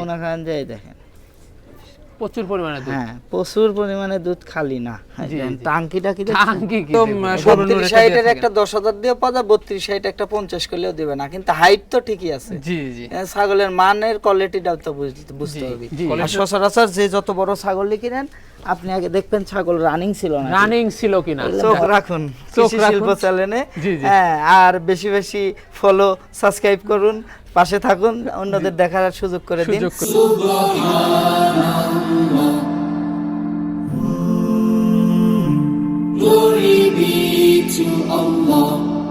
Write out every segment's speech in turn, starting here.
মনে করেন যে দেখেন। প্রচুর পরিমাণে দুধ। হ্যাঁ প্রচুর পরিমাণে দুধ খালি না। টাঙ্কি টাকি টাঙ্কি তো বত্রিশ হাইটের একটা দশ হাজার দিয়ে পাওয়া যায় বত্রিশ হাইট একটা পঞ্চাশ করলেও দেবে না। কিন্তু হাইট তো ঠিকই আছে। জি জি। ছাগলের মানের কোয়ালিটিটাও তো বুঝতে হবে। আর সচরাচর যে যত বড় ছাগলই কিনেন আপনি আগে দেখবেন ছাগল রানিং ছিল না রানিং ছিল কিনা? চোখ রাখুন চোখ কৃষি শিল্প চ্যানেলে জি, জি। হ্যাঁ আর বেশি বেশি ফলো সাবস্ক্রাইব করুন পাশে থাকুন অন্যদের দেখার সুযোগ করে দিন। Glory be to Allah.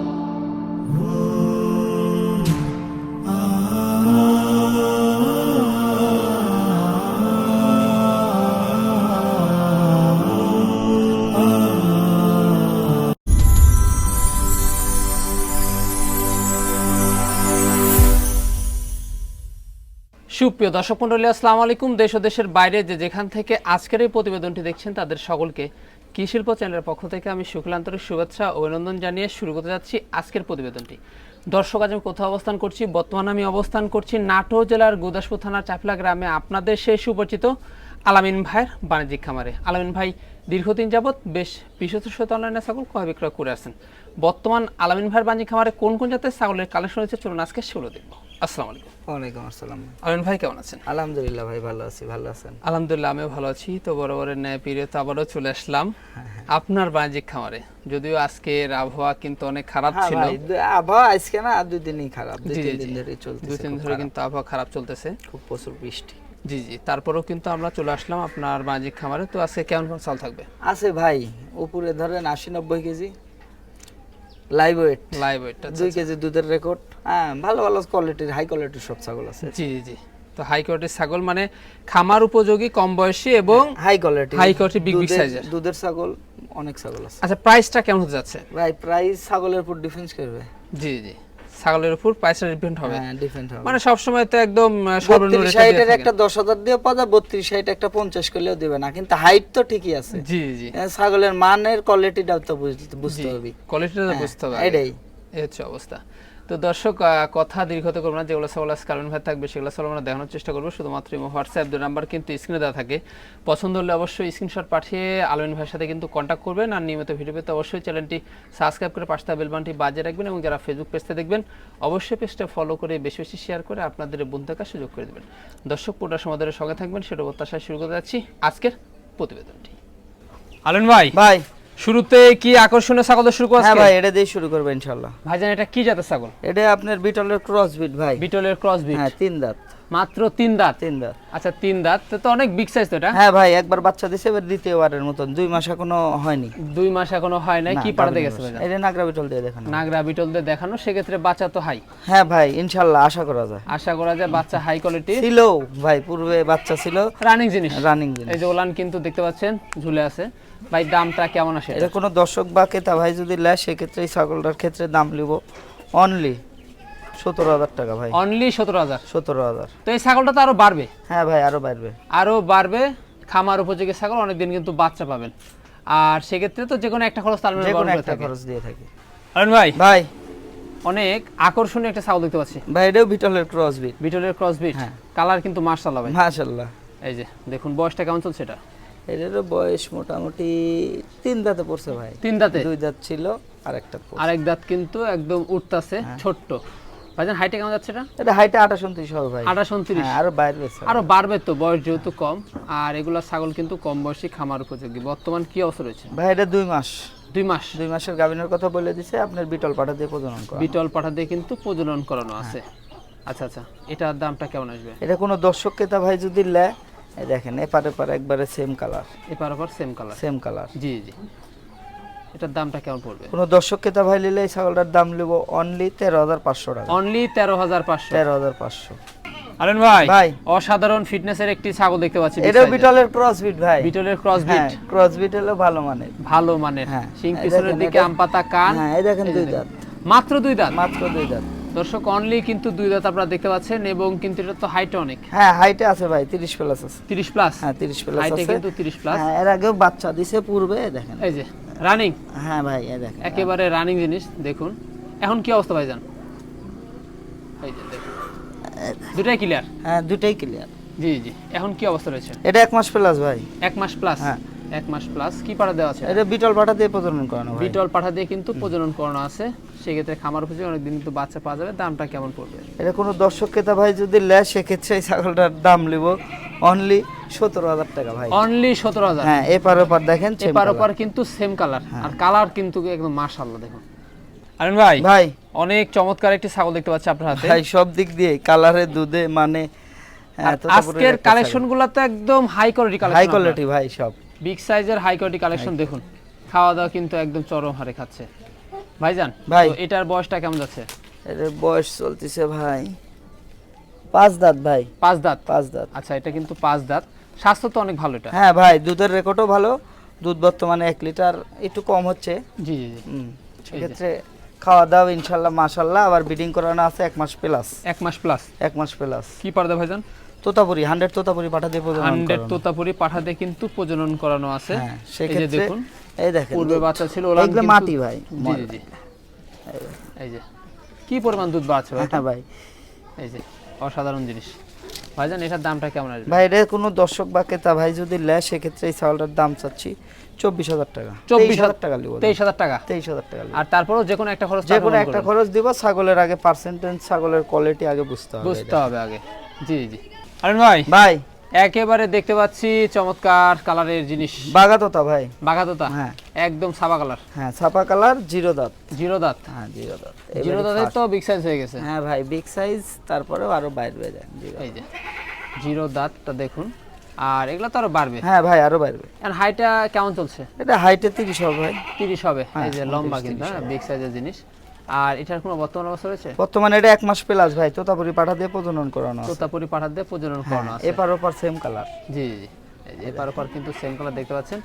সুপ্রিয় দর্শক মন্ডলী আসসালামু আলাইকুম। দেশ ও দেশের বাইরে যে যেখান থেকে আজকের এই প্রতিবেদনটি দেখছেন, তাদের সকলকে কৃষি শিল্প চ্যানেলের পক্ষ থেকে আমি শুক্লান্তরিক শুভেচ্ছা অভিনন্দন জানিয়ে শুরু করতে যাচ্ছি আজকের প্রতিবেদনটি। দর্শক, আজ আমি কোথাও অবস্থান করছি, বর্তমানে আমি অবস্থান করছি নাটোর জেলার গুদাসপুর থানার চাপলা গ্রামে। আপনাদের সেই সুপরিচিত আলামিন ভাইয়ের বাণিজ্যিক খামারে। আলামিন ভাই, দীর্ঘদিন যাবৎ বেশ বিশ্বস্ত অনলাইনে ছাগল ক্রয় বিক্রয় করে আসেন বর্তমান আলামিন ভাইয়ের বাণিজ্যিক খামারে কোন কোন জাতের ছাগলের কালেকশন হয়েছে চলুন আজকে সেগুলো দেখব। আসসালামু আলাইকুম। ওয়ালাইকুম আসসালাম। ভাই কেমন আছেন? আলহামদুলিল্লাহ ভাই ভালো আছি ভালো আছেন? আলহামদুলিল্লাহ আমিও ভালো আছি। তো বরাবরের ন্যায় পিরিয়ড আবারও চলে আসলাম। হ্যাঁ, আপনার বাণিজ্যিক খামারে যদিও আজকের আবহাওয়া কিন্তু অনেক খারাপ হ্যাঁ ছিল। আবহাওয়া আজকে না দুই দিনই খারাপ দুই দিন ধরে চলতেছে দুই ধরে কিন্তু আবহাওয়া খারাপ চলতেছে। খুব প্রচুর বৃষ্টি। জি জি। তারপরেও কিন্তু আমরা চলে আসলাম আপনার বাণিজ্যিক খামারে। তো আজকে কেমন কেমন চাল থাকবে? আছে ভাই উপরে ধরেন আশি নব্বই KG. Live weight live weight দুই কেজি দুধের রেকর্ড হ্যাঁ ভালো ভালো কোয়ালিটির হাই কোয়ালিটির সব ছাগল আছে। জি জি জি। তো হাই কোয়ালিটির ছাগল মানে খামার উপযোগী কম বয়সী এবং high quality high quality big big সাইজের দুধের ছাগল অনেক ছাগল আছে। আচ্ছা প্রাইসটা কেমন হতে যাচ্ছে? ভাই প্রাইস ছাগলের উপর ডিফেন্স করবে। জি জি। ছাগলের উপর পয়সা ডিপেন্ড হবে। হ্যাঁ ডিপেন্ড হবে। মানে সবসময় তো একদম সর্বনিম্ন বত্রিশ এর দিয়ে হাইটের একটা দশ হাজার দিয়ে পাওয়া যায় বত্রিশ হাইট একটা পঞ্চাশ করলেও দিবে না। কিন্তু হাইট তো ঠিকই আছে। জি জি। ছাগলের মানের কোয়ালিটিটাও তো বুঝতে বুঝতে হবে। কোয়ালিটিটা হ্যাঁ, বুঝতে হবে। এটাই। এই হচ্ছে অবস্থা। তো দর্শক কথা দীর্ঘত করব না যেগুলো সবাই কারণ ভাই থাকবে সেগুলো সব আমরা দেখানোর চেষ্টা করব। শুধুমাত্র হোয়াটসঅ্যাপ দুই নাম্বার কিন্তু স্ক্রিনে দেওয়া থাকে। পছন্দ হলে অবশ্যই স্ক্রিনশট পাঠিয়ে আলমিন ভাইয়ের সাথে কিন্তু কন্ট্যাক্ট করবেন আর নিয়মিত ভিডিও পেতে অবশ্যই চ্যানেলটি সাবস্ক্রাইব করে পাশটা বেলবানটি বাজিয়ে রাখবেন এবং যারা ফেসবুক পেজটা দেখবেন অবশ্যই পেজটা ফলো করে বেশি বেশি শেয়ার করে আপনাদের বন্ধু থাকার সুযোগ করে দেবেন। দর্শক পুরোটা সমাধানের সঙ্গে থাকবেন সেটা প্রত্যাশায় শুরু করতে যাচ্ছি আজকের প্রতিবেদনটি। আলমিন ভাই। ভাই। শুরুতে কি আকর্ষণীয় ছাগল শুরু করা হ্যাঁ ভাই এটা দিয়ে শুরু করব ইনশাল্লাহ ভাইজান এটা কি জাতের ছাগল? এটা আপনার বিটলের ক্রস বিট ভাই। বিটলের ক্রস বিট হ্যাঁ তিন দাঁত। মাত্র তিন দাঁত? তিন দাঁত। আচ্ছা তিন দাঁত তো অনেক বিগ সাইজ তো এটা? হ্যাঁ ভাই একবার বাচ্চা দিছে এবার দ্বিতীয়বারের মতন। দুই মাস এখনও হয়নি। দুই মাস এখনও হয় নাই কি পাড়াতে গেছে। ভাইজান? এটা নাগরা বিটল দিয়ে দেখানো। নাগরা বিটল দিয়ে দেখানো সেক্ষেত্রে বাচ্চা তো হাই হ্যাঁ ভাই ইনশাল্লাহ আশা করা যায়। আশা করা যায় বাচ্চা হাই কোয়ালিটি ছিল ভাই পূর্বে বাচ্চা ছিল। রানিং জিনিস। রানিং জিনিস। এই যে ওলান কিন্তু দেখতে পাচ্ছেন ঝুলে আছে। ভাই দামটা কেমন আসে? এটা কোনো দর্শক বা ক্রেতা ভাই যদি নেয় সেক্ষেত্রে এই ছাগলটার ক্ষেত্রে দাম লিব অনলি সতেরো হাজার টাকা ভাই। অনলি সতেরো হাজার? সতেরো হাজার। তো এই ছাগলটা তো আরও বাড়বে? হ্যাঁ ভাই আরও বাড়বে। আরও বাড়বে খামার উপযোগী ছাগল অনেকদিন কিন্তু বাচ্চা পাবেন। আর সেক্ষেত্রে তো যে কোনো একটা খরচ তার যে কোনো একটা থাকে। খরচ দিয়ে থাকি। আরুন ভাই ভাই। অনেক আকর্ষণীয় একটা ছাগল দেখতে পাচ্ছি। ভাই এটাও বিটলের ক্রস বিট বিটলের ক্রস বিট হ্যাঁ। কালার কিন্তু মার্শাল্লাহ ভাই। মাশাল্লাহ এই যে দেখুন বয়সটা কেমন চলছে এটা? এটারও বয়স মোটামুটি তিন দাঁতে পড়ছে ভাই। তিন দাঁতে? দুই দাঁত ছিল আর একটা পড়ছে। আরেক দাঁত কিন্তু একদম উঠতাছে হ্যাঁ। ছোট্ট। ভাইজান হাইটে কেমন যাচ্ছে এটা? এটা হাইটে আঠাশ উনত্রিশ হবে ভাই। আঠাশ উনত্রিশ। হ্যাঁ আরও স্যার। আরও বাড়বে তো বয়স যেহেতু কম। আর এগুলা ছাগল কিন্তু কম বয়সী খামার উপযোগী। বর্তমান কি অবস্থা রয়েছে? ভাই এটা দুই মাস। দুই মাস? দুই মাসের গাভিনের কথা বলে দিছে আপনার বিটল পাঠা দিয়ে প্রজনন করা বিটল পাঠা দিয়ে কিন্তু প্রজনন করানো আছে। হ্যাঁ। আচ্ছা আচ্ছা। এটার দামটা কেমন আসবে? এটা কোনো দর্শক ক্রেতা ভাই যদি নেয় এই দেখেন এপারে পারে একবারে সেম কালার এপার ওপার সেম কালার সেম কালার জি জি। এটার দামটা কেমন পড়বে? কোনো দর্শক ক্রেতা ভাই নিলে এই ছাগলটার দাম নেব অনলি তেরো হাজার পাঁচশো টাকা। অনলি তেরো হাজার পাঁচশো। তেরো হাজার পাঁচশো। আলেন ভাই ভাই। অসাধারণ ফিটনেসের একটি ছাগল দেখতে পাচ্ছি এর। বিটলের ক্রস বিট ভাই। বিটলের ক্রস বিট ক্রস বিট হলো ভালো মানের। ভালো মানের। হ্যাঁ। সিং পিছনের দিকে আম পাতা কান। হ্যাঁ এই দেখেন দুই। দাঁত। মাত্র দুই দাঁত? মাত্র দুই দাঁত। দর্শক অনলি কিন্তু দুই দাঁত আপনারা দেখতে পাচ্ছেন এবং কিন্তু এটা তো হাইট অনেক। হ্যাঁ হাইটে আছে ভাই তিরিশ প্লাস আছে। তিরিশ প্লাস হ্যাঁ তিরিশ প্লাস হাইটে আছে। কিন্তু তিরিশ প্লাস হ্যাঁ এর আগেও বাচ্চা দিছে পূর্বে দেখেন। এই যে রানিং হ্যাঁ ভাই এই দেখেন। একেবারে রানিং জিনিস দেখুন। এখন কি অবস্থা ভাইজান? এই যে দেখুন। দুটাই ক্লিয়ার হ্যাঁ দুটাই ক্লিয়ার জি জি। এখন কি অবস্থা রয়েছে? এটা এক মাস প্লাস ভাই। এক মাস প্লাস হ্যাঁ। এক মাস প্লাস কি পাড়া দেওয়া আছে? এটা বিটল পাটা দিয়ে প্রজনন করানো বিটল পাঠা দিয়ে কিন্তু প্রজনন করানো আছে। সেক্ষেত্রে খামার উপযোগী অনেকদিন কিন্তু বাচ্চা পাওয়া যাবে দামটা কেমন পড়বে? এটা কোনো দর্শক ক্রেতা ভাই যদি নেয় সেক্ষেত্রে এই ছাগলটার দাম নিব অনলি সতেরো হাজার টাকা ভাই। অনলি সতেরো হাজার? হ্যাঁ এপার ওপার দেখেন এপার ওপার কিন্তু সেম কালার আর কালার কিন্তু একদম মাশাআল্লাহ দেখুন। আরেন ভাই ভাই। অনেক চমৎকার একটি ছাগল দেখতে পাচ্ছি আপনার হাতে। ভাই সব দিক দিয়ে কালারে দুধে মানে আজকের কালেকশনগুলো তো একদম হাই কোয়ালিটি হাই কোয়ালিটি ভাই সব। বিগ সাইজের হাই কোয়ালিটি কালেকশন দেখুন। খাওয়া দাওয়া কিন্তু একদম চরম হারে খাচ্ছে। ভাইজান ভাই। এটার বয়সটা কেমন যাচ্ছে? এর বয়স চলতেছে ভাই পাঁচ দাঁত ভাই। পাঁচ দাঁত? পাঁচ দাঁত। আচ্ছা এটা কিন্তু পাঁচ দাঁত। স্বাস্থ্য তো অনেক ভালো এটা। হ্যাঁ ভাই দুধের রেকর্ডও ভালো। দুধ বর্তমানে এক লিটার একটু কম হচ্ছে। জি জি জি। সেক্ষেত্রে খাওয়া দাওয়া ইনশাল্লাহ মাশাল্লাহ। আবার ব্রিডিং করানো আছে এক মাস প্লাস এক মাস প্লাস এক মাস প্লাস কি পারদা ভাইজান? তোতাপুরি হান্ড্রেড তোতাপুরি পাঠা দিয়ে প্রজনন হান্ড্রেড করানো। তোতাপুরি কিন্তু প্রজনন করানো আছে। হ্যাঁ দেখুন এই দেখেন পূর্বে বাচ্চা ছিল এগুলো মাটি ভাই জি জি জি। এই যে কি পরিমাণ দুধ হ্যাঁ ভাই। এই যে অসাধারণ জিনিস। ভাইজান এটার দামটা কেমন আসবে? ভাই এটা কোনো দর্শক বা ক্রেতা ভাই যদি নেয় সেক্ষেত্রে এই চাউলটার দাম চাচ্ছি চব্বিশ হাজার টাকা। চব্বিশ হাজার টাকা তেইশ হাজার টাকা? তেইশ হাজার টাকা আর তারপরেও যে কোনো একটা খরচ যে কোনো একটা খরচ দিব ছাগলের আগে পার্সেন্টেজ ছাগলের কোয়ালিটি আগে বুঝতে হবে বুঝতে হবে আগে। জি জি। আরেন ভাই ভাই। একেবারে দেখতে পাচ্ছি চমৎকার কালারের জিনিস। বাগাতোতা ভাই। বাঘাতোতা হ্যাঁ। একদম সাদা কালার। হ্যাঁ ছাপা কালার জিরো দাঁত। জিরো দাঁত? হ্যাঁ জিরো দাঁত। জিরো দাঁতের তো বিগ সাইজ হয়ে গেছে। হ্যাঁ ভাই বিগ সাইজ তারপরেও আরও বাইরে যায় এই যে জিরো দাঁতটা দেখুন। আর এগুলো তো আরও বাড়বে। হ্যাঁ ভাই আরও বাইরে আর হাইটা কেমন চলছে? এটা হাইটে তিরিশ হবে ভাই। তিরিশ হবে। হ্যাঁ, এই যে লম্বা কিন্তু হ্যাঁ বিগ সাইজের জিনিস। আর এটার কোনো বর্তমান অবস্থা রয়েছে? বর্তমানে এটা এক মাস প্লাস ভাই তোতাপুরি পাঠা দিয়ে প্রজনন করানো আছে। তোতাপুরি পাঠার দিয়ে প্রজনন হ্যাঁ করানো আছে। এপার ওপার সেম কালার জি জি এপার ওপার কিন্তু সেম কালার দেখতে পাচ্ছেন।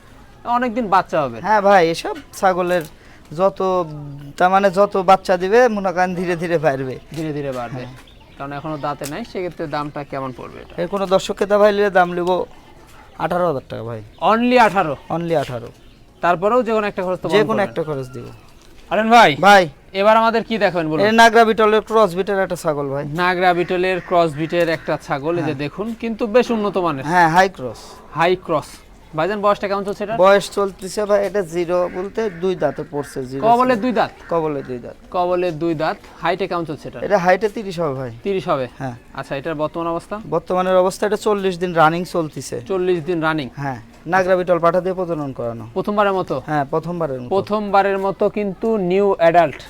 অনেকদিন বাচ্চা হবে। হ্যাঁ ভাই এসব ছাগলের যত তার মানে যত বাচ্চা দিবে মনে করেন ধীরে ধীরে বাড়বে। ধীরে ধীরে বাড়বে। হ্যাঁ। কারণ এখনও দাঁতে নাই সেক্ষেত্রে দামটা কেমন পড়বে এটা? এর কোনো দর্শক ক্রেতা ভাই নিলে দাম নেব আঠারো হাজার টাকা ভাই। অনলি আঠারো? অনলি আঠারো। তারপরেও যে কোনো একটা খরচ তো যে কোনো একটা খরচ দিব। আরেন ভাই? ভাই। এবার আমাদের কি দেখাবেন বলুন? এর নাগরা বিটলের ক্রস বিটের একটা ছাগল ভাই। নাগরা বিটলের ক্রস বিটের একটা ছাগল এই যে দেখুন কিন্তু বেশ উন্নত মানের। হ্যাঁ হাই ক্রস হাই ক্রস ভাইজান বয়সটা কেমন চলছে এটা বয়স চলতেছে ভাই এটা জিরো বলতে দুই দাঁতে পড়ছে জিরো কবলে দুই দাঁত? কবলে দুই দাঁত। কবলে দুই দাঁত। হাইটে কেমন চলছে এটা এটা হাইটে তিরিশ হবে ভাই। তিরিশ হবে? হ্যাঁ। আচ্ছা এটার বর্তমান অবস্থা? বর্তমানের অবস্থা এটা চল্লিশ দিন রানিং চলতেছে। চল্লিশ দিন রানিং হ্যাঁ। নাগরা বিটল পাঠা দিয়ে প্রজনন করানো। প্রথমবারের মতো? হ্যাঁ প্রথমবারের মতো। প্রথমবারের মতো কিন্তু নিউ অ্যাডাল্ট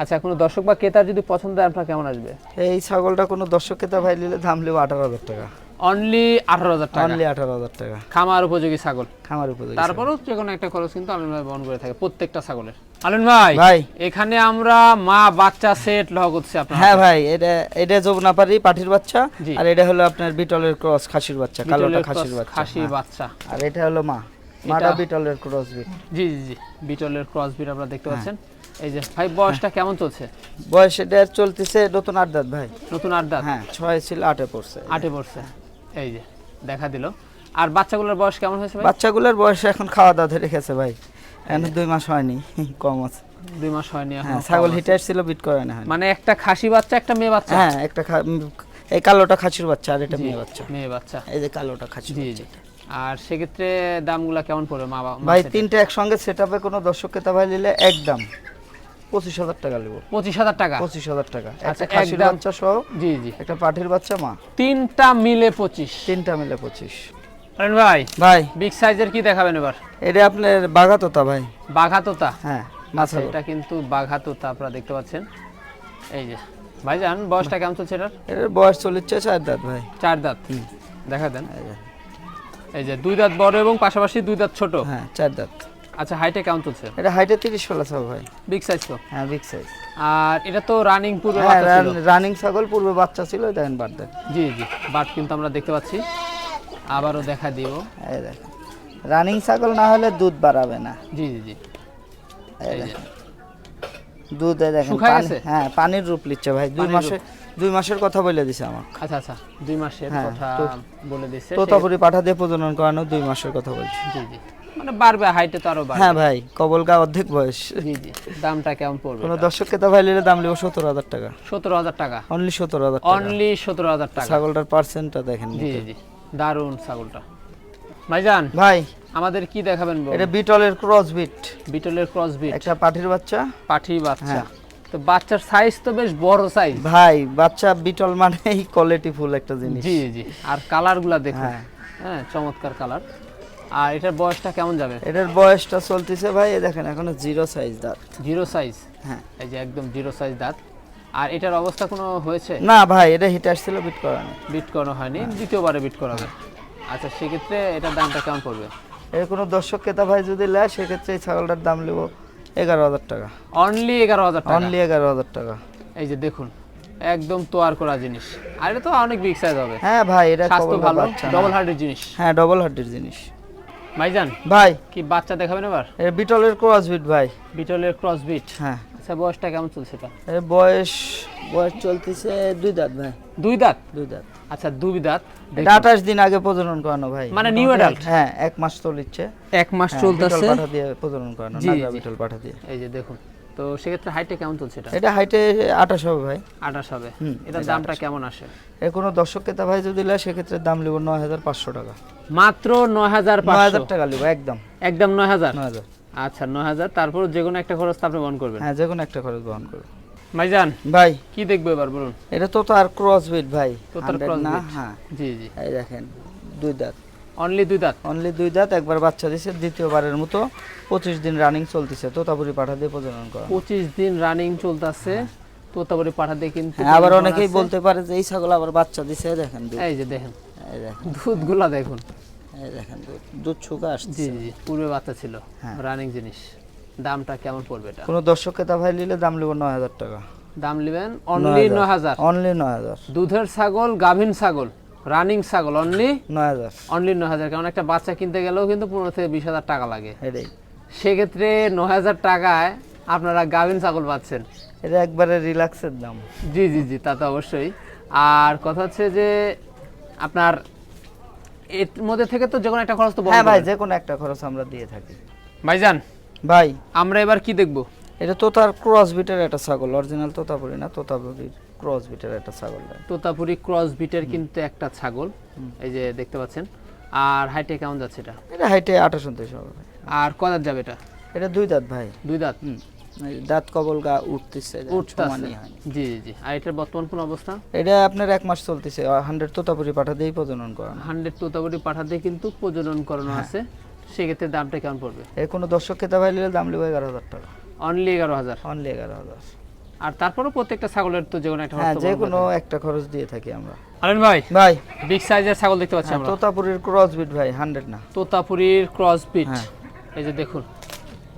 আচ্ছা কোনো দর্শক বা ক্রেতার যদি পছন্দ হয় আপনার কেমন আসবে? এই ছাগলটা কোনো দর্শক ক্রেতা ভাই নিলে দাম নেব আঠারো হাজার টাকা। অনলি আঠারো হাজার টাকা? অনলি আঠারো হাজার টাকা। খামার উপযোগী ছাগল? খামার উপযোগী তারপরেও যে কোনো একটা খরচ কিন্তু আলম ভাই বহন করে থাকে প্রত্যেকটা ছাগলের। আলম ভাই ভাই। এখানে আমরা মা বাচ্চা সেট লহ করছি আপনার হ্যাঁ ভাই এটা এটা যমুনাপাড়ি পাঠির বাচ্চা। আর এটা হলো আপনার বিটলের ক্রস খাসির বাচ্চা কালোটা খাসির বাচ্চা। খাসি হ্যাঁ। বাচ্চা। আর এটা হলো মা। মাটা বিটলের ক্রস বিট। জি জি জি বিটলের ক্রস বিট আপনারা হ্যাঁ। দেখতে পাচ্ছেন। এই যে ভাই বয়সটা কেমন চলছে? বয়স এটা চলতেছে নতুন আট দাঁত ভাই। নতুন আট দাঁত হ্যাঁ ছয় ছিল আটে পড়ছে। আটে পড়ছে। এই যে দেখা দিল। আর বাচ্চাগুলোর বয়স কেমন হয়েছে ভাই? বাচ্চাগুলোর বয়স এখন খাওয়া দাওয়া ধরে গেছে ভাই। এখন দুই মাস হয়নি কম আছে। দুই মাস হয়নি এখন হ্যাঁ ছাগল ছিল বিট করে না মানে একটা খাসি বাচ্চা একটা মেয়ে বাচ্চা? হ্যাঁ একটা এই কালোটা খাসির বাচ্চা আর এটা মেয়ে বাচ্চা। মেয়ে বাচ্চা। এই যে কালোটা খাসির বাচ্চা। আর সেক্ষেত্রে দামগুলা কেমন পড়বে মা বাবা ভাই তিনটে একসঙ্গে সেট আপে কোনো দর্শক ক্রেতা ভাই নিলে একদম। পঁচিশ হাজার টাকা নেব। পঁচিশ হাজার টাকা? পঁচিশ হাজার টাকা। আচ্ছা, খাসির বাচ্চা সহ জি জি। একটা পাঠির বাচ্চা মা। তিনটা মিলে পঁচিশ। তিনটা মিলে পঁচিশ। ভাই ভাই। বিগ সাইজের কি দেখাবেন এবার? এটা আপনার বাঘাতোতা ভাই। বাঘাতোতা? হ্যাঁ আচ্ছা, এটা কিন্তু বাঘাতোতা আপনারা দেখতে পাচ্ছেন। এই যে ভাইজান বয়সটা কেমন চলছে এটার? এটার বয়স চলেছে চার দাঁত ভাই। চার দাঁত? দেখা দেন। এই যে, এই যে দুই দাঁত বড় এবং পাশাপাশি দুই দাঁত ছোট। হ্যাঁ চার দাঁত। আচ্ছা হাইটে কেমন চলছে এটা হাইটে তিরিশ প্লাস হবে ভাই। বিগ সাইজ তো? হ্যাঁ বিগ সাইজ আর এটা তো রানিং পূর্বে হ্যাঁ বাচ্চা ছিল। রানিং ছাগল পূর্বে বাচ্চা ছিল দেখেন দেন জি জি বাট কিন্তু আমরা দেখতে পাচ্ছি। আবারও দেখা দিব এই দেখেন। রানিং ছাগল না হলে দুধ বাড়াবে না। জি জি জি। দুধ দেখেন হ্যাঁ পানির রূপ লিচ্ছে ভাই। দুই মাসে দুই মাসের কথা বলে দিছে আমাকে। আচ্ছা আচ্ছা দুই মাসের হ্যাঁ, কথা বলে দিচ্ছে তোতাপুরি পাঠা দিয়ে প্রজনন করানো দুই মাসের কথা বলছি। জি জি। মানে বাড়বে হাইটে তো আরও বাড়বে। হ্যাঁ ভাই কবল গা অর্ধেক বয়স। জি জি দামটা কেমন পড়বে? কোনো দর্শক ক্রেতা ভাই নিলে দাম টাকা। সতেরো হাজার টাকা। অনলি টাকা। অনলি সতেরো হাজার টাকা। ছাগলটার পার্সেন্টটা দেখেন জি জি দারুণ ছাগলটা। ভাইজান ভাই। আমাদের কি দেখাবেন? এটা বিটলের ক্রস বিট বিটলের ক্রস বিট একটা পাঠির বাচ্চা। পাঠি বাচ্চা। হ্যাঁ। তো বাচ্চার সাইজ তো বেশ বড় সাইজ ভাই বাচ্চা বিটল মানেই কোয়ালিটি ফুল একটা জিনিস। জি জি আর কালারগুলা দেখুন। হ্যাঁ। হ্যাঁ চমৎকার কালার আর এটার বয়সটা কেমন যাবে? এটার বয়সটা চলতেছে ভাই দেখেন এখনও জিরো সাইজ দাঁত। জিরো সাইজ হ্যাঁ। এই যে একদম জিরো সাইজ দাঁত। আর এটার অবস্থা কোনো হয়েছে? না ভাই এটা হিট আসছিল বিট করা নেই বিট করানো হয়নি দ্বিতীয়বারে বিট করাবে। আচ্ছা সেক্ষেত্রে এটার দামটা কেমন পড়বে? এর কোনো দর্শক ক্রেতা ভাই যদি নেয় সেক্ষেত্রে এই ছাগলটার দাম নেব এগারো হাজার টাকা। অনলি এগারো হাজার টাকা? অনলি এগারো হাজার টাকা। এই যে দেখুন একদম তোয়ার করা জিনিস। আর এটা তো অনেক বিগ সাইজ হবে। হ্যাঁ ভাই এটা স্বাস্থ্য ভালো ডবল হার্টের জিনিস। হ্যাঁ ডবল হার্টের জিনিস। ভাইজান ভাই। কি বাচ্চা দেখাবেন এবার বিটলের ক্রসবিট ভাই। বিটলের ক্রসবিট হ্যাঁ। আচ্ছা বয়সটা কেমন চলছে এটা? বয়স বয়স চলতেছে দুই দাঁত ভাই। দুই দাঁত? দুই দাঁত। আচ্ছা দুই দাঁত। আঠাশ দিন আগে প্রজনন করানো ভাই। মানে নিউ অ্যাডাল্ট হ্যাঁ এক মাস চলিচ্ছে এক মাস হ্যাঁ, চলতেছে? পাঠা দিয়ে প্রজনন করানো বিটল পাঠা দিয়ে। এই যে দেখুন। তো সেক্ষেত্রে হাইটে কেমন চলছে এটা? এটা হাইটে আঠাশ হবে ভাই। আঠাশ হবে। এটার দামটা কেমন আসে? এর কোনো দর্শক ক্রেতা ভাই যদি নেয় সেক্ষেত্রে দাম লিব নয় হাজার পাঁচশো টাকা। মাত্র নয় হাজার নয় হাজার টাকা লিব একদম। একদম নয় হাজার? নয় হাজার। আচ্ছা নয় হাজার। তারপর যে কোনো একটা খরচ আপনি বহন করবেন। হ্যাঁ যে কোনো একটা খরচ বহন করবে ভাইজান ভাই। কি দেখব এবার বলুন? এটা তো তার ক্রস বিট ভাই। তোতার 100 cross না? হ্যাঁ। জি জি। এই দেখেন দুই দাঁত। অনলি দুই দাঁত? অনলি দুই দাঁত একবার বাচ্চা দিছে দ্বিতীয়বারের মতো পঁচিশ দিন রানিং চলতেছে তোতাপুরি পাঠা দিয়ে প্রজনন করা। পঁচিশ দিন রানিং চলতেছে তোতাবাড়ি পাঠা দিয়ে কিন্তু হ্যাঁ, আবার অনেকেই বলতে পারে যে এই ছাগল আবার বাচ্চা দিছে দেখেন এই যে দেখেন। এই দেখেন। দুধগুলা দেখুন। এই দেখেন দুধ জি আসছে। জি জি পূর্বে বাচ্চা ছিল হ্যাঁ। রানিং জিনিস। দামটা কেমন পড়বে এটা? কোনো দর্শক ভাই নিলে দাম নয় হাজার টাকা। দাম নেবেন অনলি নয় হাজার। অনলি নয় হাজার। দুধের ছাগল গাভীন ছাগল। রানিং ছাগল অনলি নয় হাজার। অনলি নয় হাজার। কারণ একটা বাচ্চা কিনতে গেলেও কিন্তু পনেরো থেকে বিশ হাজার টাকা লাগে। সেক্ষেত্রে নয় হাজার টাকায় আপনারা গাভীন ছাগল পাচ্ছেন। এটা একবারে রিল্যাক্সের দাম। জি জি জি তা তো অবশ্যই। আর কথা হচ্ছে যে আপনার এর মধ্যে থেকে তো যে কোনো একটা খরচ তো হ্যাঁ ভাই যে কোনো একটা খরচ আমরা দিয়ে থাকি। ভাইজান ভাই। আমরা এবার কি দেখব? এটা তো তার ক্রস বিটের একটা ছাগল অরিজিনাল তোতাপুরি না তোতাপুরির। ক্রস বিটের একটা ছাগল। তোতাপুরি ক্রস বিটের কিন্তু একটা ছাগল এই যে দেখতে পাচ্ছেন। আর হাইটে কেমন যাচ্ছে এটা? এটা হাইটে আঠাশ উনত্রিশ হবে ভাই। আর কদার যাবে এটা? এটা দুই দাঁত ভাই। দুই দাঁত? দাঁত কবল গা উঠতেছে। জি জি জি। আর এটার বর্তমান কোন অবস্থা? এটা আপনার এক মাস চলতেছে। হান্ড্রেড তোতাপুরি পাঠা দিয়েই প্রজনন করানো। হান্ড্রেড তোতাপুরি পাঠা দিয়ে কিন্তু প্রজনন করানো হ্যাঁ। আছে। সেক্ষেত্রে দামটা কেমন পড়বে? এর কোনো দর্শক খেতে ভাই নিলে দাম লিব এগারো হাজার টাকা। অনলি এগারো হাজার। অনলি এগারো হাজার। আর তারপরেও প্রত্যেকটা ছাগলের তো যে কোনো একটা হ্যাঁ যে কোনো একটা খরচ দিয়ে থাকি আমরা। আলেন ভাই ভাই। বিগ সাইজের ছাগল দেখতে পাচ্ছি হ্যাঁ, আমরা। তোতাপুরির ক্রস বিট ভাই হান্ড্রেড না। তোতাপুরির ক্রস বিট হ্যাঁ। এই যে দেখুন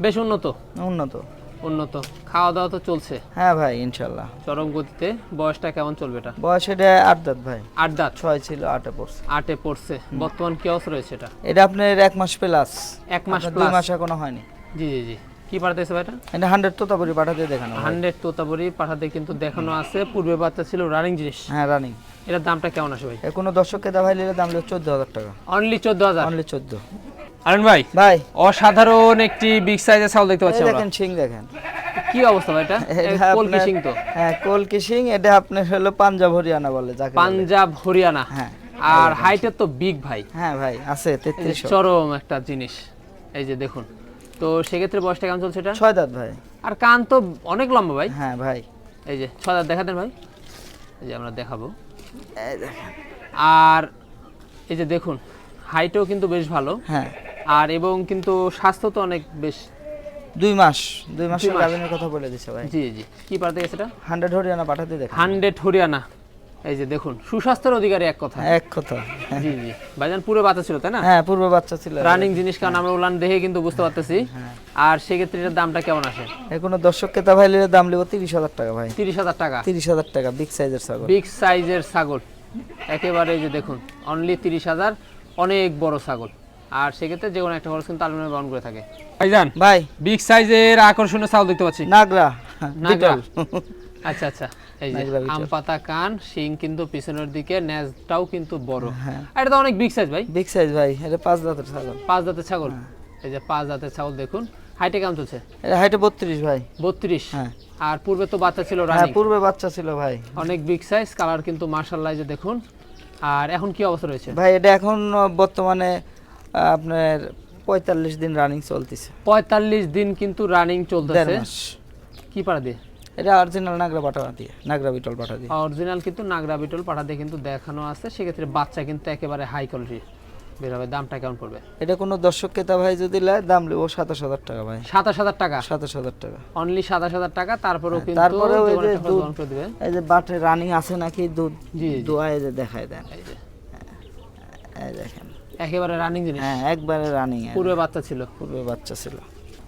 বেশ উন্নত। উন্নত। উন্নত। খাওয়া দাওয়া তো চলছে। হ্যাঁ ভাই ইনশাল্লাহ। চরম গতিতে বয়সটা কেমন চলবে এটা? বয়স এটা আট দাঁত ভাই। আট দাঁত? ছয় ছিল আটে পড়ছে। আটে পড়ছে। বর্তমান কি অবস্থা রয়েছে এটা? এটা আপনার এক মাস প্লাস এক মাস দুই মাস এখনও হয়নি। জি জি জি। কি পাঠাতেছে ভাই এটা হান্ড্রেড তোতাপুরি পাঠা দিয়ে দেখানো। হান্ড্রেড তোতাপুরি পাঠাতে কিন্তু দেখানো আছে। পূর্বে বাচ্চা ছিল রানিং জিনিস। হ্যাঁ রানিং এটার দামটা কেমন আসে ভাই? এর কোনো দর্শক খেতে ভাই নিলে দাম লিব চোদ্দ হাজার টাকা। অনলি চোদ্দ হাজার অনলি চোদ্দ। আরেন ভাই ভাই। অসাধারণ একটি বিগ সাইজের ছাগল দেখতে পাচ্ছি দেখেন শিং দেখেন। কি অবস্থা ভাই এটা? কলকি আপনার- তো। হ্যাঁ কলকি সিং এটা আপনার হলো পাঞ্জাব হরিয়ানা বলে যাকে পাঞ্জাব হরিয়ানা। হ্যাঁ। আর হাইটের তো বিগ ভাই। হ্যাঁ ভাই আছে তেত্রিশ চরম একটা জিনিস। এই যে দেখুন। তো সেক্ষেত্রে বয়সটা কেমন চলছে এটা? ছয় দাঁত ভাই। আর কান তো অনেক লম্বা ভাই। হ্যাঁ ভাই। এই যে ছয় দাঁত দেখাতেন ভাই। এই যে আমরা দেখাবো। আর এই যে দেখুন হাইটও কিন্তু বেশ ভালো। হ্যাঁ। আর এবং কিন্তু স্বাস্থ্য তো অনেক বেশ। দুই মাস দুই মাসের গাভিনের কথা বলে দিছে ভাই। জি জি। কি পারতে গেছে এটা? হান্ড্রেড হরিয়ানা পাঠাতে দেখেন। হান্ড্রেড হরিয়ানা। এই যে দেখুন সুস্বাস্থ্যের অধিকারী এক কথা। এক কথা জি জি। ভাইজান পুরো বাচ্চা ছিল তাই না? হ্যাঁ পূর্ব বাচ্চা ছিল। রানিং জিনিস কারণ আমরা উলান দেখে কিন্তু বুঝতে পারতেছি। হ্যাঁ। আর সেক্ষেত্রে এটার দামটা কেমন আসে? এর কোনো দর্শক ক্রেতা ভাই নিলে দাম লিব তিরিশ হাজার টাকা ভাই। তিরিশ হাজার টাকা। তিরিশ হাজার টাকা বিগ সাইজের ছাগল। বিগ সাইজের ছাগল। একেবারে এই যে দেখুন অনলি তিরিশ হাজার অনেক বড় ছাগল। আর সেক্ষেত্রে যে কোনো একটা খরচ কিন্তু আলমিনে বহন করে থাকে। ভাইজান ভাই। বিগ সাইজের আকর্ষণীয় ছাগল দেখতে পাচ্ছি। নাগরা। নাগরা। আচ্ছা আচ্ছা। আম পাতা কান শিং কিন্তু পিছনের দিকে নেজটাও কিন্তু বড়। হ্যাঁ। এটা তো অনেক বিগ সাইজ ভাই। বিগ সাইজ ভাই এটা পাঁচ দাঁতের ছাগল। পাঁচ দাঁতের ছাগল? এই যে পাঁচ দাঁতের ছাগল দেখুন। হাইটে কেমন চলছে? এটা হাইটে বত্রিশ ভাই। বত্রিশ? হ্যাঁ। আর পূর্বে তো বাচ্চা ছিল হ্যাঁ পূর্বে বাচ্চা ছিল ভাই। অনেক বিগ সাইজ কালার কিন্তু মার্শাল্লাহ যে দেখুন। আর এখন কি অবস্থা রয়েছে? ভাই এটা এখন বর্তমানে আপনার পঁয়তাল্লিশ দিন রানিং চলতেছে। পঁয়তাল্লিশ দিন কিন্তু রানিং চলতেছে। কি পাড়া দিয়ে? এটা অরিজিনাল নাগরা পাটা দিয়ে নাগরা বিটল পাটা দিয়ে। অরিজিনাল কিন্তু নাগরা বিটল পাঠা দিয়ে কিন্তু দেখানো আছে সেক্ষেত্রে বাচ্চা কিন্তু একেবারে হাই কোয়ালিটি বের হবে। দামটা কেমন পড়বে? এটা কোনো দর্শক ক্রেতা ভাই যদি নেয় দাম নেব সাতাশ হাজার টাকা ভাই। সাতাশ হাজার টাকা? সাতাশ হাজার টাকা। অনলি সাতাশ হাজার টাকা তারপরেও হ্যাঁ, কিন্তু তারপরেও এই যে দুধ- এই যে বাটে রানিং আছে নাকি দুধ। দোয়ায় যে দেখায় দেন। এই দেখেন। একেবারে রানিং জিনিস। হ্যাঁ একবারে রানিং পূর্বে বাচ্চা ছিল। পূর্বে বাচ্চা ছিল।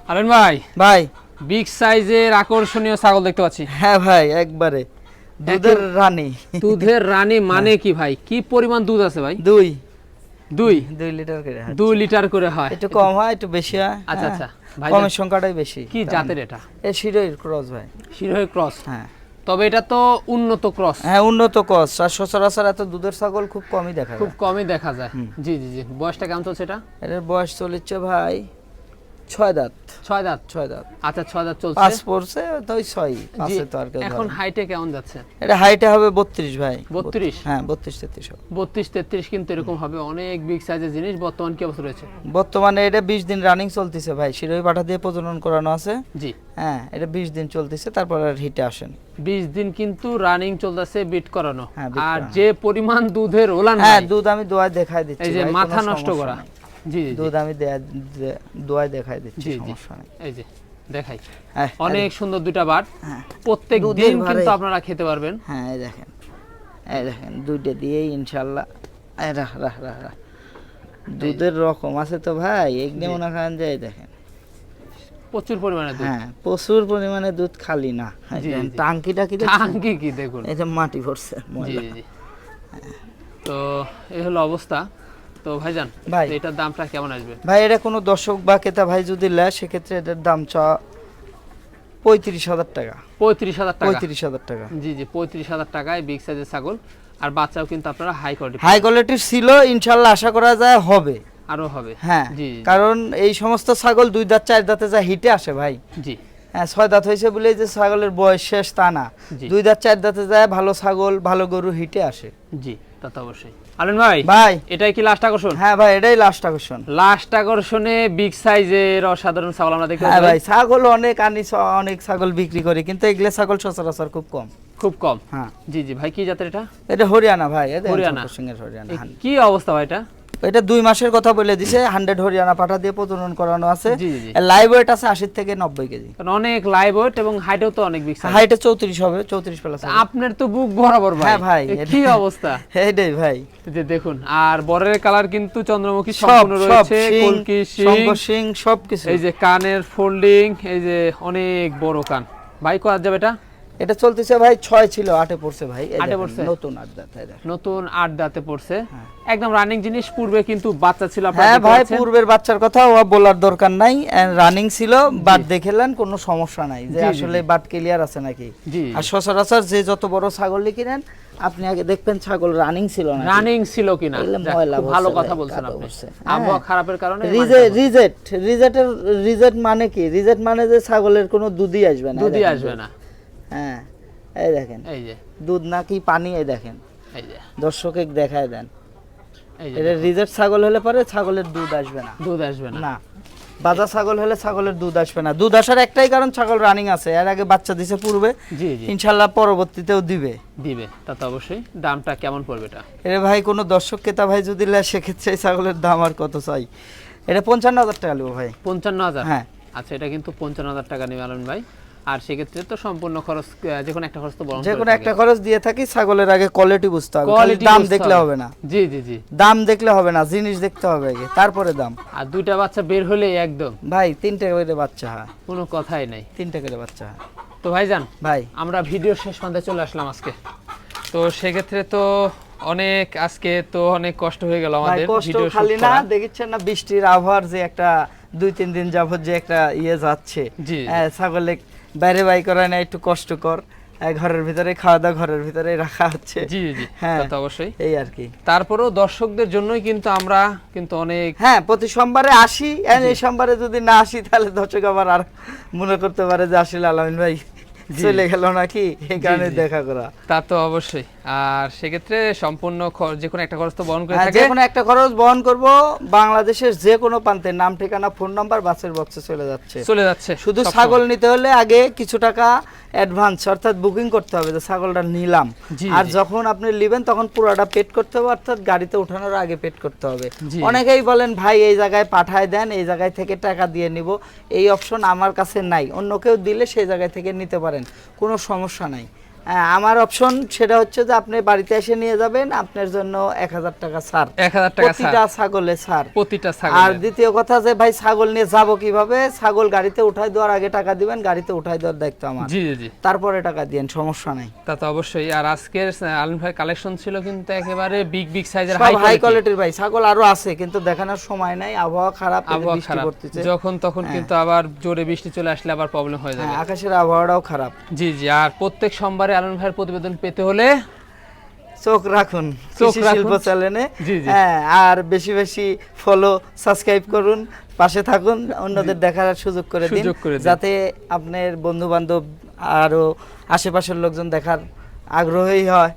আরেন ভাই। ভাই। বিগ সাইজের আকর্ষণীয় ছাগল দেখতে পাচ্ছি। হ্যাঁ ভাই একবারে। দুধের রানী। দুধের রানী মানে কি ভাই? কি পরিমাণ দুধ আছে ভাই? দুই। দুই? দুই লিটার করে হয়। দুই লিটার করে হয়। একটু কম হয় একটু বেশি হয়। আচ্ছা, হ্যাঁ। আচ্ছা। ভাই কমের সংখ্যাটাই বেশি। কি জাতের এটা? এ শিরোইর ক্রস ভাই। শিরোহী ক্রস। হ্যাঁ। তবে এটা তো উন্নত ক্রস। হ্যাঁ উন্নত ক্রস। আর সচরাচর এত দুধের ছাগল খুব কমই দেখা যায়। খুব কমই দেখা যায়। জি জি জি। বয়সটা কেমন চলছে এটা? এটার বয়স চলেছে ভাই ছয় দাঁত। ছয় দাঁত? ছয় দাঁত। আচ্ছা ছয় দাঁত চলছে। পাঁচ পড়ছে তো ওই ছয় পাঁচে তো আর কেউ এখন হাইটে কেমন যাচ্ছে? এটা হাইটে হবে বত্রিশ ভাই। 32? হ্যাঁ বত্রিশ তেত্রিশ বত্রিশ তেত্রিশ কিন্তু এরকম হবে। অনেক বিগ সাইজের জিনিস। বর্তমান কি অবস্থা রয়েছে? বর্তমানে এটা বিশ দিন রানিং চলতেছে ভাই। শিরোই পাঠা দিয়ে প্রজনন করানো আছে। জি। হ্যাঁ এটা বিশ দিন চলতেছে তারপর আর হিটে আসেন। বিশ দিন কিন্তু রানিং চলতেছে বিট করানো। হ্যাঁ, আর যে পরিমাণ দুধের ওলান হ্যাঁ দুধ আমি দোয়ায় দেখাই দিচ্ছি এই যে মাথা নষ্ট করা। জি দুধ আমি দোয়ায় দেখাই দিচ্ছি। সমস্যা নেই। এই যে দেখাই। হ্যাঁ অনেক সুন্দর দুইটা বাট। হ্যাঁ। প্রত্যেক দিন কিন্তু আপনারা খেতে পারবেন। হ্যাঁ এই দেখেন। এই দেখেন দুইটা দিয়েই ইনশাল্লাহ রাহ রাহ রাহ রাহ। দুধের রকম আছে তো ভাই একদম মনে করেন যে এই দেখেন। প্রচুর পরিমাণে দুধ। হ্যাঁ প্রচুর পরিমাণে দুধ খালি না। জি। টাঙ্কিটা কি টাঙ্কি কি দেখুন। এই যে মাটি জি তো এই হলো অবস্থা। তো ভাইজান ভাই। এটার দামটা কেমন আসবে? ভাই এটা কোনো দর্শক বা ক্রেতা ভাই যদি নেয় সেক্ষেত্রে এটার দাম চা পঁয়ত্রিশ হাজার টাকা। পঁয়ত্রিশ হাজার টাকা। পঁয়ত্রিশ হাজার টাকা। জি জি পঁয়ত্রিশ হাজার টাকায় বিগ সাইজের ছাগল। আর বাচ্চাও কিন্তু আপনারা হাই কোয়ালিটি হাই কোয়ালিটির ছিল ইনশাল্লাহ আশা করা যায় হবে। আরও হবে। হ্যাঁ কারণ এই সমস্ত ছাগল দুই দাঁত চার দাঁতে যা হিটে আসে ভাই। জি। হ্যাঁ ছয় দাঁত হয়েছে বলে যে ছাগলের বয়স শেষ তা না। দুই দাঁত চার দাঁতে যায় ভালো ছাগল ভালো গরু হিটে আসে। জি তা তো অবশ্যই। আলেন ভাই ভাই। এটাই কি লাস্ট আকর্ষণ? হ্যাঁ ভাই এটাই লাস্ট আকর্ষণ। লাস্ট আকর্ষণে বিগ সাইজের অসাধারণ ছাগল আমরা দেখতে হ্যাঁ ভাই ছাগল অনেক আনি অনেক ছাগল বিক্রি করি কিন্তু এগুলো ছাগল সচরাচর খুব কম। খুব কম? হ্যাঁ। জি জি ভাই কি জাতের এটা? এটা হরিয়ানা ভাই হরিয়ানা। হরিয়ানা। কি অবস্থা ভাই এটা? এটা দুই মাসের কথা বলে দিছে হান্ড্রেড হরিয়ানা পাঠা দিয়ে প্রজনন করানো আছে। লাইভ ওয়েট আছে আশি থেকে নব্বই কেজি। অনেক লাইভ ওয়েট এবং হাইটও তো অনেক সাইজ হাইটে চৌত্রিশ হবে চৌত্রিশ প্লাস আপনার তো বুক বরাবর ভাই। হ্যাঁ ভাই, কি অবস্থা? এইটাই ভাই। যে দেখুন আর বরের কালার কিন্তু চন্দ্রমুখী সম্পূর্ণ রয়েছে কলকি শিং। শঙ্খ শিং সব কিছু এই যে কানের ফোল্ডিং এই যে অনেক বড় কান। ভাই কত যাবে এটা? এটা চলতেছে ভাই ছয় ছিল আটে পড়ছে ভাই। আটে পড়ছে? নতুন আট দাঁত। নতুন আট দাঁতে পড়ছে। একদম রানিং জিনিস পূর্বে কিন্তু বাচ্চা ছিল হ্যাঁ ভাই পূর্বের বাচ্চার কথা ও বলার দরকার নাই রানিং ছিল বাট দেখেলেন কোনো সমস্যা নাই যে আসলে বাট ক্লিয়ার আছে নাকি। আর সচরাচর যে যত বড় ছাগল কিনেন আপনি আগে দেখবেন ছাগল রানিং ছিল না রানিং ছিল কিনা? ভালো কথা বলছেন আপনি। আবহাওয়া হ্যাঁ। খারাপের কারণে রিজেট রিজেটের রিজেট মানে কি? রিজেট মানে যে ছাগলের কোনো দুধই আসবে না দুধই আসবে না। হ্যাঁ এই দেখেন। এই যে। দুধ নাকি পানি এই দেখেন। এই যে। দর্শকে দেখায় দেন। এটা রিজেট ছাগল হলে পরে ছাগলের দুধ আসবে না। দুধ আসবে না। না। বাজা ছাগল হলে ছাগলের দুধ আসবে না। দুধ আসার একটাই কারণ ছাগল রানিং আছে। এর আগে বাচ্চা দিছে পূর্বে। ইনশাল্লাহ পরবর্তীতেও দিবে। দিবে। তা তো অবশ্যই। দামটা কেমন পড়বে এটা? এর ভাই কোনো দর্শক ক্রেতা ভাই যদি নেয় সেক্ষেত্রে ছাগলের দাম আর কত চাই? এটা পঞ্চান্ন হাজার টাকা নেব ভাই। পঞ্চান্ন হাজার? হ্যাঁ। আচ্ছা এটা কিন্তু পঞ্চান্ন হাজার টাকা নেবে আলম ভাই। আর সেক্ষেত্রে তো সম্পূর্ণ খরচ যে কোনো একটা খরচ তো বরং যে কোনো একটা খরচ দিয়ে থাকি ছাগলের আগে কোয়ালিটি বুঝতে হবে দাম দেখলে হবে। না। জি জি জি। দাম দেখলে হবে না জিনিস দেখতে হবে আগে তারপরে দাম। আর দুইটা বাচ্চা বের হলে একদম। ভাই তিনটে করে বাচ্চা হয়। কোনো কথাই নাই। তিনটে করে বাচ্চা হয়। তো ভাইজান ভাই। আমরা ভিডিও শেষ পর্যন্ত চলে আসলাম আজকে। তো সেক্ষেত্রে তো অনেক আজকে তো অনেক কষ্ট হয়ে গেল আমাদের কষ্ট ভিডিও খালি না দেখিচ্ছেন না বৃষ্টির আবহাওয়ার যে একটা দুই তিন দিন যাবত যে একটা ইয়ে যাচ্ছে। হ্যাঁ, ছাগলে বাইরে বাই করা না একটু কষ্টকর ঘরের ভিতরে খাওয়া দাওয়া ঘরের ভিতরে রাখা হচ্ছে। জি জি জি। হ্যাঁ। তা অবশ্যই। এই আর কি। তারপরেও দর্শকদের জন্যই কিন্তু আমরা কিন্তু অনেক হ্যাঁ প্রতি সোমবারে আসি এই সোমবারে যদি না আসি তাহলে দর্শক আবার আর মনে করতে পারে যে আসলে আলামিন ভাই চলে গেল নাকি? এই কারণে দেখা করা। তা তো অবশ্যই। আর সেক্ষেত্রে সম্পূর্ণ যে কোনো একটা খরচ তো বহন করে হ্যাঁ, থাকে। যে কোনো একটা খরচ বহন করব বাংলাদেশের যে কোনো প্রান্তে নাম ঠিকানা ফোন নাম্বার বাসের বক্সে চলে যাচ্ছে। চলে যাচ্ছে শুধু ছাগল নিতে হলে আগে কিছু টাকা অ্যাডভান্স অর্থাৎ বুকিং করতে হবে যে ছাগলটা নিলাম। আর যখন আপনি নেবেন তখন পুরোটা পেড করতে হবে অর্থাৎ গাড়িতে ওঠানোর আগে পেড করতে হবে। অনেকেই বলেন ভাই এই জায়গায় পাঠায় দেন এই জায়গায় থেকে টাকা দিয়ে নিব। এই অপশন আমার কাছে নাই। অন্য কেউ দিলে সেই জায়গায় থেকে নিতে পারেন। কোনো সমস্যা নাই। আমার অপশন সেটা হচ্ছে যে আপনি বাড়িতে এসে নিয়ে যাবেন আপনার জন্য এক হাজার টাকা ছাড়। এক হাজার টাকা। প্রতিটা ছাগলে ছাড়। প্রতিটা আর দ্বিতীয় কথা যে ভাই ছাগল নিয়ে যাব কীভাবে? ছাগল গাড়িতে উঠাই দেওয়ার আগে টাকা দিবেন গাড়িতে উঠাই দেওয়ার দায়িত্ব আমার। জি জি জি। তারপরে টাকা দিয়েন সমস্যা নাই। তা তো অবশ্যই। আর আজকের আলম ভাই কালেকশন ছিল কিন্তু একেবারে বিগ বিগ সাইজের হাই হাই কোয়ালিটির ভাই ছাগল আরও আছে কিন্তু দেখানোর সময় নাই আবহাওয়া খারাপ আবহাওয়া বৃষ্টি খারাপ। যখন তখন কিন্তু আবার জোরে বৃষ্টি চলে আসলে আবার প্রবলেম হয়ে হ্যাঁ যাবে আকাশের আবহাওয়াটাও খারাপ। জি জি। আর প্রত্যেক সোমবারে আলম ভাইয়ের প্রতিবেদন পেতে হলে চোখ রাখুন চোখ শিল্প চ্যানেলে। হ্যাঁ আর বেশি বেশি ফলো সাবস্ক্রাইব করুন পাশে থাকুন অন্যদের দেখার সুযোগ করে দিন। যাতে আপনার বন্ধু বান্ধব আরও আশেপাশের লোকজন দেখার আগ্রহী হয়।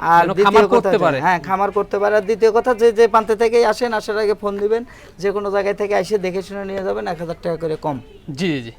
আর দ্বিতীয় কথা যে- হ্যাঁ খামার করতে পারে। আর দ্বিতীয় কথা যে যে প্রান্তে থেকেই আসেন আসার আগে ফোন দিবেন যে কোনো জায়গায় থেকে এসে দেখে শুনে নিয়ে যাবেন এক হাজার টাকা করে কম। জি জি।